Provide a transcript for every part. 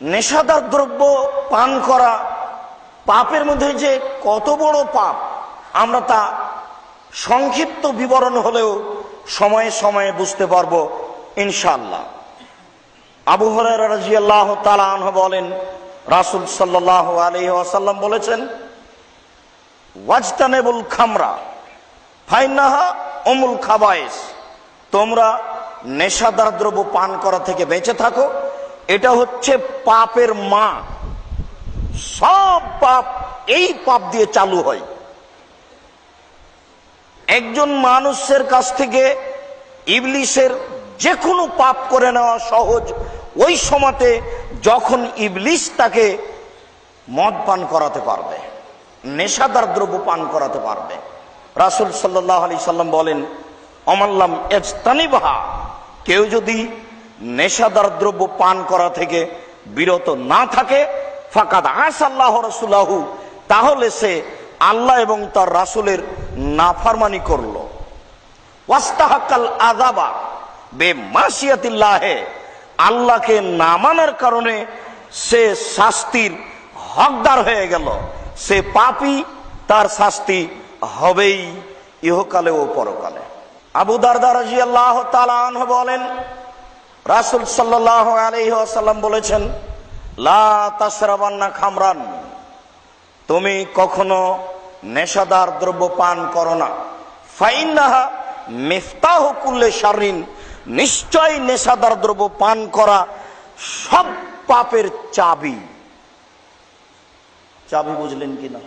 নেশাদার দ্রব্য পান করা পাপের মধ্যে যে কত বড় পাপ, আমরা তা সংক্ষিপ্ত বিবরণ হলেও সময়ে সময়ে বুঝতে পারব ইনশাল্লাহ আবু রাজিয়াল্লাহ তাআলা বলেন, রাসূল সাল্লাল্লাহু আলাইহি ওয়াসাল্লাম বলেছেন, ওয়াজতানেবুল খামরা ফাইনাহা অমুল খাবায়েস। তোমরা নেশাদার দ্রব্য পান করা থেকে বেঁচে থাকো এটা হচ্ছে পাপের মা। সব পাপ এই পাপ দিয়ে চালু হয়। একজন মানুষের কাছ থেকে ইবলিশের যে কোনো পাপ করে নেওয়া সহজ। ওই সময়তে যখন ইবলিশ তাকে মদ পান করাতে পারবে, নেশাদার দ্রব্য পান করাতে পারবে। রাসুল সাল্লাহ আলি সাল্লাম বলেন, অমাল্লাম এজতানিবাহা কেউ যদি নেশাদার দ্রব্য পান করা থেকে বিরত না থাকে, ফাকাদ আস আল্লাহ রসুল্লাহু তাহলে সে আল্লাহ এবং তার রাসুলের নাফারমানি করল। ওয়াস্তাহাক্কাল আজাবা বে মাসিয়াতিল্লাহে আল্লাহকে না মানার কারণে সে শাস্তির হকদার হয়ে গেল। সে পাপি, তার শাস্তি হবেই, ইহকালে ও পরকালে। আবু দারদা রাজি আল্লাহ তালান বলেন রাসুল সাল্লাহ আলহিহাসাল্লাম বলেছেন, লা তাসরাবান্না খামরান, তুমি কখনো নেশাদার দ্রব্য পান করো না। ফাইনাহা মিফতাহ কুল্লে শারিন নিশ্চয় নেশাদার দ্রব্য পান করা সব পাপের চাবি। চাবি বুঝলেন কিনা?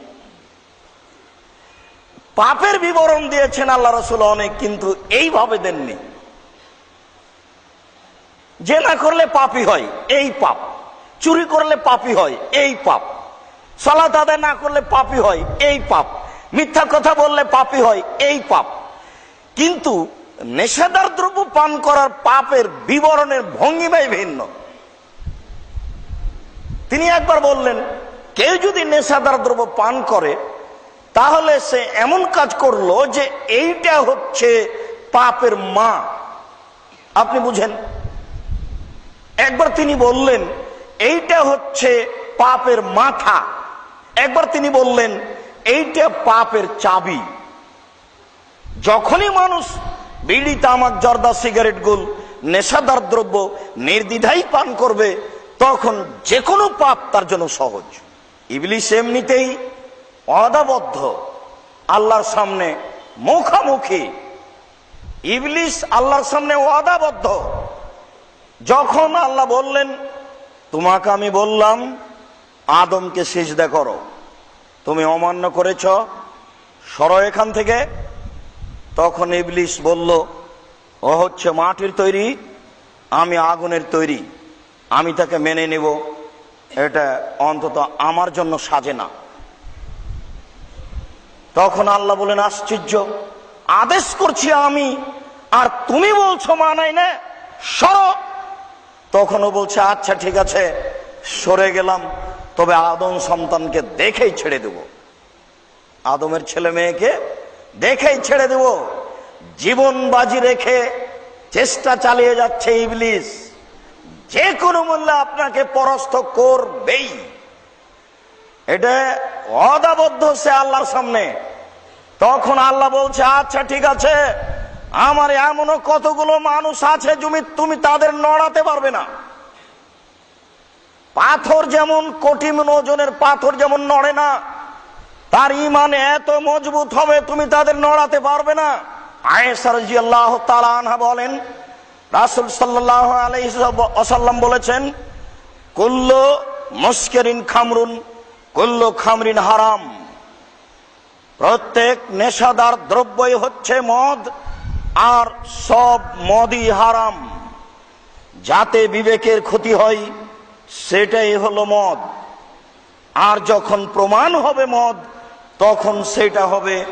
পাপের বিবরণ দিয়েছেন আল্লাহ রসুল অনেক, কিন্তু এইভাবে দেননি। যে না করলে পাপই হয়, এই পাপ। চুরি করলে পাপই হয়, এই পাপ। সালাত আদায় না করলে পাপই হয়, এই পাপ। মিথ্যা কথা বললে পাপই হয়, এই পাপ। কিন্তু নেশাদার দ্রব্য পান করার পাপের বিবরণের ভঙ্গিমাই ভিন্ন। তিনি একবার বললেন, কেউ যদি নেশাদার দ্রব্য পান করে, তাহলে সে এমন কাজ করল যে এইটা হচ্ছে পাপের মা। আপনি বুঝেন? একবার তিনি বললেন, এইটা হচ্ছে পাপের মাথা। একবার তিনি বললেন, এইটা পাপের চাবি। যখনই মানুষ বিড়ি, তামাক, জর্দা, সিগারেট, গুল, নেশাদার দ্রব্য নির্দ্বিধাই পান করবে, তখন যে কোনো পাপ তার জন্য সহজ। ইবলিশ এমনিতেই অদাবদ্ধ আল্লাহর সামনে মুখামুখি। ইবলিশ আল্লাহর সামনে ওয়াদাবদ্ধ যখন আল্লাহ বললেন, তোমাকে আমি বললাম, আদমকে সিজদা করো। তুমি অমান্য করেছ, সর এখান থেকে। তখন ইবলিশ বলল, ও হচ্ছে মাটির তৈরি, আমি আগুনের তৈরি, আমি তাকে মেনে নেব। এটা অন্তত আমার জন্য সাজে না। তখন আল্লাহ বলেন আশ্চর্য, আদেশ করছি আমি, আর তুমি বলছো মানাই না, সর। তখনও বলছে আচ্ছা ঠিক আছে, সরে গেলাম, তবে আদম সন্তানকে দেখেই ছেড়ে দেব। আদমের ছেলে মেয়েকে দেখেই ছেড়ে দেব। জীবন বাজি রেখে চেষ্টা চালিয়ে যাচ্ছে ইবলিশ যে কোনো মূল্যে আপনাকে পরাস্ত করবেই। এটা অদাবদ্ধ সে আল্লাহর সামনে। তখন আল্লাহ বলছে আচ্ছা ঠিক আছে আমার এমনও কতগুলো মানুষ আছে জমি তুমি তাদের নড়াতে পারবে না। পাথর যেমন কঠিন ওজনের পাথর যেমন নড়ে না, তার ইমান এত মজবুত হবে তুমি তাদের নড়াতে পারবে না। বলেন, রাসুল বলেছেন, কুল্ল মুস্কেরিন খামরুন, কুল্ল খামরিন হারাম। প্রত্যেক নেশাদার দ্রব্যই হচ্ছে মদ আর সব মদই হারাম। যাতে বিবেকের ক্ষতি হয়, সেটাই হলো মদ। আর যখন প্রমাণ হবে মদ, তখন সেটা হবে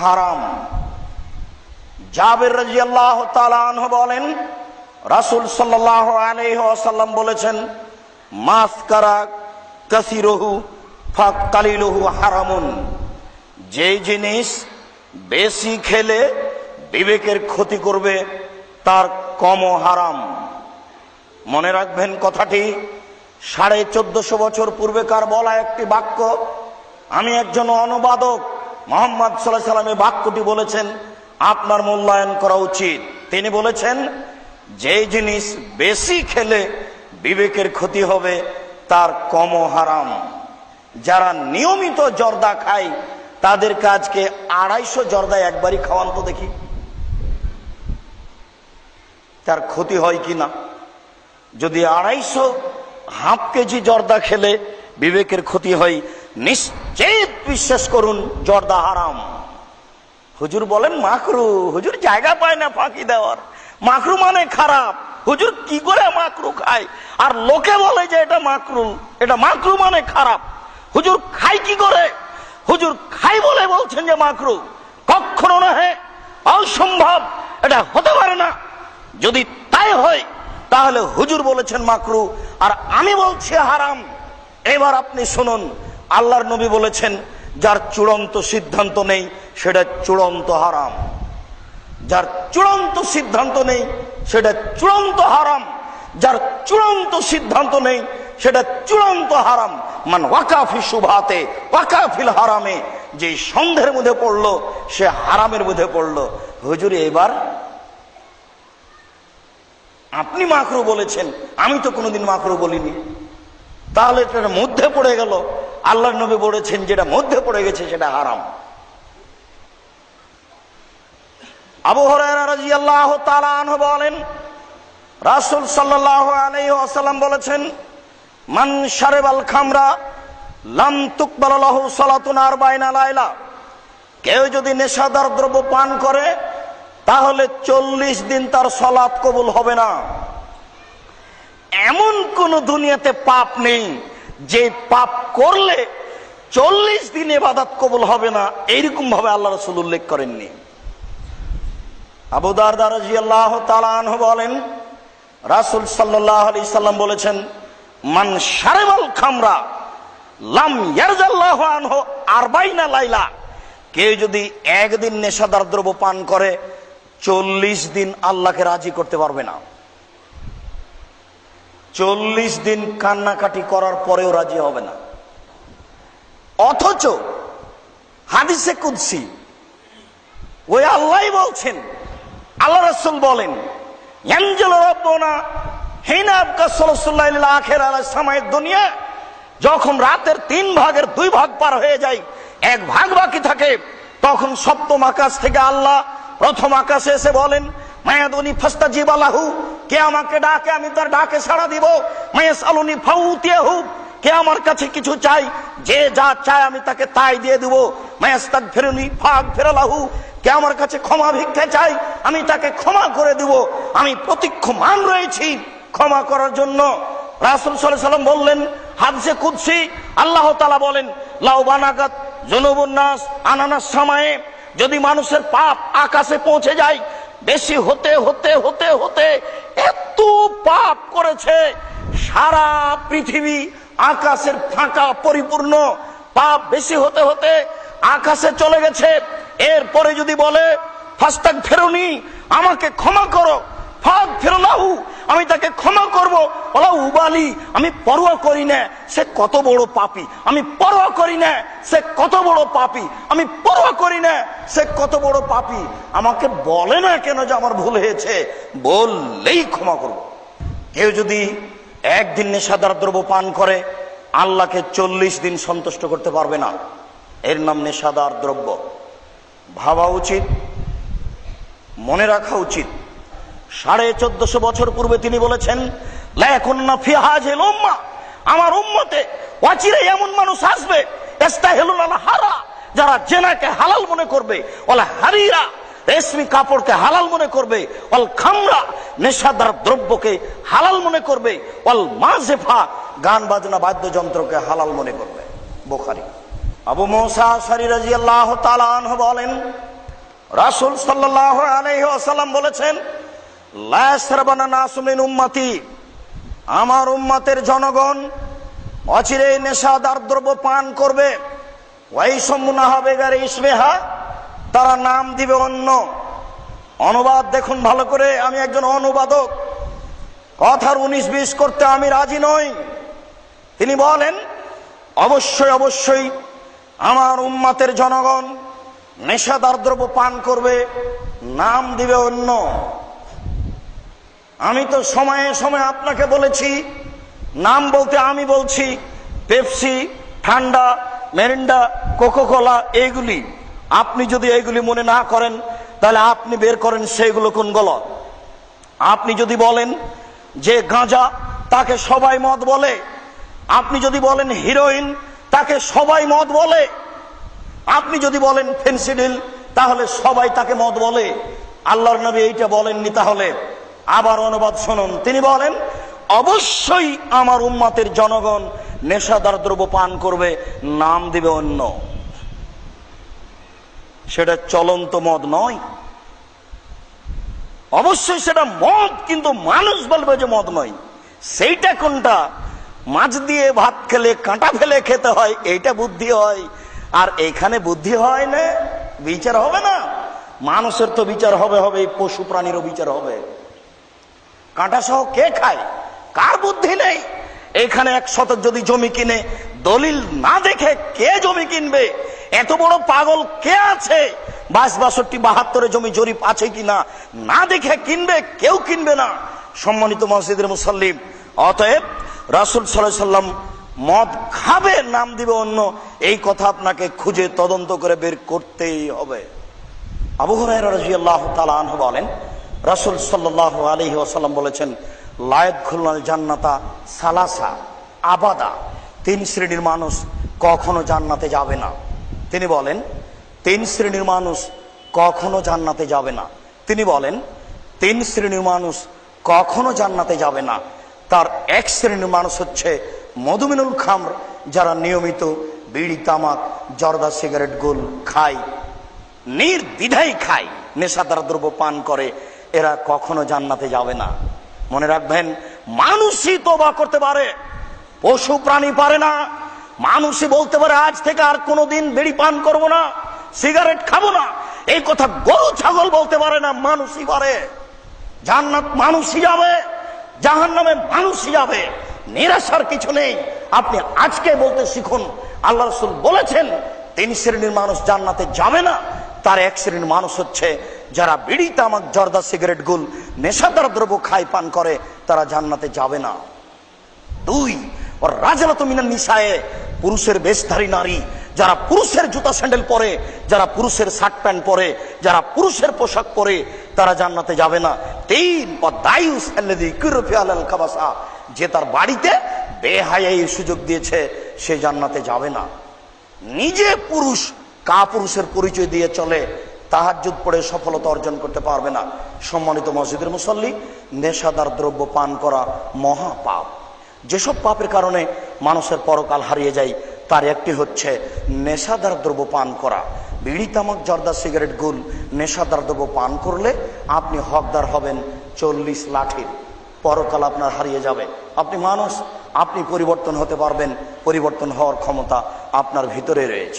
হারাম। জাবের রাজি আল্লাহ বলেন, রাসুল সাল্লাহ আলহাসাল্লাম বলেছেন মাস কাসিরহু ফাক হারামুন। যে জিনিস বেশি খেলে বিবেকের ক্ষতি করবে, তার কম হারাম। মনে রাখবেন কথাটি, সাড়ে চোদ্দশো বছর পূর্বেকার বলা একটি বাক্য, আমি একজন অনুবাদক, মোহাম্মদ সাল্লাহ সাল্লামে বাক্যটি বলেছেন, আপনার মূল্যায়ন করা উচিত। তিনি বলেছেন, যে জিনিস বেশি খেলে বিবেকের ক্ষতি হবে, তার কম হারাম। যারা নিয়মিত জর্দা খায় তাদের কাজকে আড়াইশো জর্দা একবারই খাওয়ান তো দেখি। তার ক্ষতি হয় কি না যদি আড়াইশো হাফ কেজি জর্দা খেলে বিবেকের ক্ষতি হয়, নিশ্চিত বিশ্বাস করুন, জর্দা হারাম। হুজুর বলেন, মাকরু, হুজুর জায়গা পায় না ফাঁকি দেওয়ার। মাকরু মানে খারাপ। হুজুর কি করে মাকরু খায়? আর লোকে বলে যে এটা মাকরু এটা মাকরু মানে খারাপ। হুজুর খাই কি করে? হুজুর খাই বলে বলছেন যে মাকরু। কখনো না নহে, অসম্ভব। এটা হতে পারে না। যদি তাই হয়, তাহলে হুজুর বলেছেন মাকরু, আর আমি বলছি হারাম। এবার আপনি শুনুন, আল্লাহর নবী বলেছেন, যার চূড়ান্ত সিদ্ধান্ত নেই, সেটা চূড়ান্ত হারাম। যার চূড়ান্ত সিদ্ধান্ত নেই, সেটা চূড়ান্ত হারাম। যার চূড়ান্ত সিদ্ধান্ত নেই, সেটা চূড়ান্ত হারাম। মান ওয়াকাফি শুভাতে, ওয়াকাফিল হারামে, যে সন্দেহের মধ্যে পড়ল, সে হারামের মধ্যে পড়ল। হুজুর, এবার আপনি মাকরু বলেছেন, আমি তো কোনোদিন মাকরু বলিনি। তাহলে এটার মধ্যে পড়ে গেল। আল্লাহ নবী বলেছেন, যেটা মধ্যে পড়ে গেছে সেটা হারাম। আবু হরাহ তালাহ বলেন, রাসুল সাল্লাহ আলাইসাল্লাম বলেছেন, মান সারেবাল খামরা লাম তুকবালাহ সালাতুন আর বাইনা লাইলা। কেউ যদি নেশাদার দ্রব্য পান করে তাহলে চল্লিশ দিন তার সলাৎ কবুল হবে না। এমন কোন দুনিয়াতে পাপ নেই, যে পাপ করলে চল্লিশ দিন এবাদাত কবুল হবে না এইরকম ভাবে আল্লাহ রসুল উল্লেখ করেননি। আবুদার দারাজি আল্লাহ তালান বলেন, রাসুল সাল্লাহ আলি সাল্লাম বলেছেন, মান সারেমাল খামরা লাম ইয়ারজাল্লাহ আনহ আরবাইনা লাইলা কেউ যদি একদিন নেশাদার দ্রব্য পান করে চল্লিশ দিন আল্লাহকে রাজি করতে পারবে না। চল্লিশ দিন কান্নাকাটি করার পরেও রাজি হবে না। অথচ হাদিসে কুদ্সি, ওই আল্লাহ বলছেন, আল্লাহ রসুল বলেন দুনিয়া। যখন রাতের তিন ভাগের দুই ভাগ পার হয়ে যায়, এক ভাগ বাকি থাকে, তখন সপ্তম আকাশ থেকে আল্লাহ প্রথম আকাশে এসে বলেন ফাস্তা কে আমাকে ডাকে আমি তার ডাকে সাড়া দিব। কে আমার কাছে কিছু যে যা চায় আমি তাকে তাই দিয়ে দিব। ফেরুনি ফাগ কে আমার কাছে ক্ষমা আমি তাকে ক্ষমা করে দিব। আমি প্রতীক্ষমান রয়েছি ক্ষমা করার জন্য। রাসুল সাল্লাম বললেন, হাদসে কুদসি। আল্লাহ তালা বলেন, লাউ বানাগাত জনবন্যাস আনানাস সময়ে। যদি মানুষের পাপ আকাশে পৌঁছে যায়, বেশি হতে হতে হতে হতে এত পাপ করেছে, সারা পৃথিবী আকাশের ফাঁকা পরিপূর্ণ। পাপ বেশি হতে হতে আকাশে চলে গেছে। এরপরে যদি বলে ফাস্তাক ফেরুনি আমাকে ক্ষমা করো। আমি তাকে ক্ষমা করব। ওলা উবালি, আমি পরোয়া করি না, সে কত বড় পাপি। আমি পরোয়া করি না, সে কত বড় পাপি। আমি পরোয়া করি না, সে কত বড় পাপি। আমাকে বলে না কেন যে আমার ভুল হয়েছে? বললেই ক্ষমা করব। কেউ যদি একদিন নেশাদার দ্রব্য পান করে, আল্লাহকে চল্লিশ দিন সন্তুষ্ট করতে পারবে না। এর নাম নেশাদার দ্রব্য। ভাবা উচিত, মনে রাখা উচিত। সাড়ে চোদ্দশো বছর পূর্বে তিনি বলেছেন লেখন্না ফিহাজ উম্মা। আমার উম্মতে অচিরে এমন মানুষ আসবে হারা, যারা জেনাকে হালাল মনে করবে ওলা হারিরা, রেশমি কাপড়কে হালাল মনে করবে অল খামরা, নেশাদার দ্রব্যকে হালাল মনে করবে অল মাজেফা গান বাজনা বাদ্যযন্ত্রকে হালাল মনে করবে। বোখারি। আবু মোসা সারি রাজি আল্লাহ বলেন, রাসুল সাল্লাহ আলহ আসাল্লাম বলেছেন আমার উম্মাতের জনগণ অচিরে নেশাদার দ্রব্য পান করবে। ওই সম্মুনা হবে গারে ইসবেহা তারা নাম দিবে অন্য। অনুবাদ দেখুন ভালো করে, আমি একজন অনুবাদক। কথার উনিশ বিশ করতে আমি রাজি নই। তিনি বলেন, অবশ্যই অবশ্যই আমার উম্মাতের জনগণ নেশাদার দ্রব্য পান করবে, নাম দিবে অন্য। আমি তো সময়ে সময়ে আপনাকে বলেছি, নাম বলতে আমি বলছি, পেপসি, ঠান্ডা, মেরিন্ডা, কোকোকোলা এইগুলি আপনি যদি এইগুলি মনে না করেন, তাহলে আপনি বের করেন সেইগুলো কোনগুলো আপনি যদি বলেন যে গাঁজা, তাকে সবাই মদ বলে। আপনি যদি বলেন হিরোইন, তাকে সবাই মদ বলে। আপনি যদি বলেন ফেন্সিডিল, তাহলে সবাই তাকে মদ বলে। আল্লাহর নবী এইটা বলেননি তাহলে। আবার অনুবাদ শুনুন। তিনি বলেন, অবশ্যই আমার উম্মাতের জনগণ নেশাদার দ্রব্য পান করবে, নাম দিবে অন্য। সেটা চলন্ত মদ নয়। অবশ্যই সেটা মদ, কিন্তু মানুষ বলবে যে মদ নয়। সেইটা কোনটা? মাছ দিয়ে ভাত খেলে কাঁটা ফেলে খেতে হয়, এইটা বুদ্ধি হয়। আর এখানে বুদ্ধি হয় না, বিচার হবে না। মানুষের তো বিচার হবে হবে, পশু প্রাণীরও বিচার হবে। কাঁটা সহ কে খায়? কার বুদ্ধি নেই? এখানে এক শতক যদি জমি কিনে, দলিল না দেখে কে জমি কিনবে? এত বড় পাগল কে আছে? বাইশ, বাষট্টি, বাহাত্তরে জমি জরিপ আছে কিনা? না দেখে কিনবে, কেউ কিনবে না। সম্মানিত মসজিদের মুসল্লিম, অতএব রাসুল সাল্লাম মদ খাবে, নাম দিবে অন্য, এই কথা আপনাকে খুঁজে তদন্ত করে বের করতেই হবে। আবু হুরায়রা রাদিয়াল্লাহু তাআলা আনহু বলেন রাসূল সাল্লাল্লাহু আলাইহি ওয়াসাল্লাম বলেছেন লায়াত খুলনাল জান্নাতা সালাসা, আবাদা। তিন শ্রেণির মানুষ কখনো জান্নাতে যাবে না। তিনি বলেন, তিন শ্রেণির মানুষ কখনো জান্নাতে যাবে না। তিনি বলেন, তিন শ্রেণির মানুষ কখনো জান্নাতে যাবে না। তার এক শ্রেণির মানুষ হচ্ছে মধুমিনুল খামর, যারা নিয়মিত বিড়ি, তামাক, জর্দা, সিগারেট, গোল খায় নির্দ্বিধাই খায়, নেশাদার দ্রব্য পান করে এরা কখনো জান্নাতে যাবে না। মনে রাখবেন, মানুষই তোবা করতে পারে, পশু প্রাণী পারে না, মানুষই বলতে পারে, আজ থেকে আর কোনোদিন বিড়ি পান করব না, সিগারেট খাব না। এই কথা গরু, ছাগল বলতে পারে না, মানুষই পারে। জান্নাত মানুষই যাবে জাহান নামে মানুষই যাবে, নিরাশার কিছু নেই। আপনি আজকে বলতে শিখুন, আল্লাহ রসুল বলেছেন, তিন শ্রেণির মানুষ জান্নাতে যাবে না, তার এক শ্রেণির মানুষ হচ্ছে যারা বিড়ি, তামাক, জর্দা, সিগারেট, গুল, নেশাদার দ্রব্য খায়, পান করে, তারা জান্নাতে যাবে না। দুই, ওর রাজালত মিনার নিশায়ে পুরুষের বেশধারী নারী, যারা পুরুষের জুতা স্যান্ডেল পরে, যারা পুরুষের শার্ট প্যান্ট পরে, যারা পুরুষের পোশাক পরে, তারা জান্নাতে যাবে না। তিন ও দায়ুস খাবাসা যে তার বাড়িতে বেহায়াই সুযোগ দিয়েছে, সে জান্নাতে যাবে না। নিজে পুরুষ, কা পুরুষের পরিচয় দিয়ে চলে তাহাজ্জুদ পড়ে সফলতা অর্জন করতে পারবে না। সম্মানিত মসজিদের মুসল্লি, নেশাদার দ্রব্য পান করা মহা পাপ। যেসব পাপের কারণে মানুষের পরকাল হারিয়ে যায়, তার একটি হচ্ছে নেশাদার দ্রব্য পান করা। বিড়ি, তামাক, জর্দা, সিগারেট, গুল নেশাদার দ্রব্য পান করলে আপনি হকদার হবেন চল্লিশ লাঠির। পরকাল আপনার হারিয়ে যাবে। আপনি মানুষ, আপনি পরিবর্তন হতে পারবেন। পরিবর্তন হওয়ার ক্ষমতা আপনার ভিতরে রয়েছে।